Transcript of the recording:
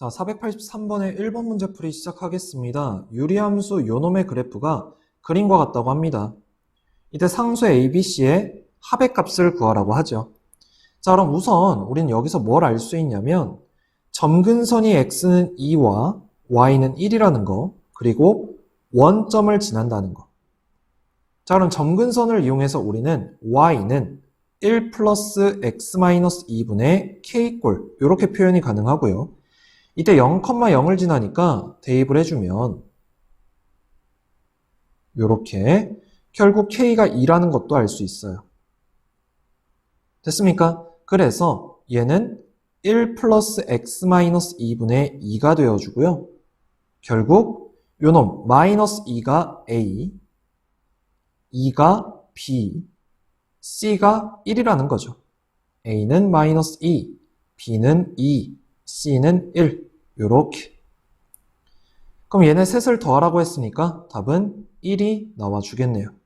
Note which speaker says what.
Speaker 1: 자, 483번의 1번 문제 풀이 시작하겠습니다. 유리함수 요놈의 그래프가 그림과 같다고 합니다. 이때 상수 ABC의 합의 값을 구하라고 하죠. 자, 그럼 우선 우리는 여기서 뭘 알 수 있냐면 점근선이 x는 2와 y는 1이라는 거, 그리고 원점을 지난다는 거. 자, 그럼 점근선을 이용해서 우리는 y는 1 플러스 x 마이너스 2분의 k꼴 이렇게 표현이 가능하고요. 이때 0,0을 지나니까 대입을 해주면 이렇게 결국 k가 2라는 것도 알 수 있어요. 됐습니까? 그래서 얘는 1 플러스 x 마이너스 2분의 2가 되어주고요. 결국 요놈 마이너스 2가 a, 2가 b, c가 1이라는 거죠. a는 마이너스 2, b는 2, c는 1 요렇게 그럼 얘네 셋을 더하라고 했으니까 답은 1이 나와 주겠네요.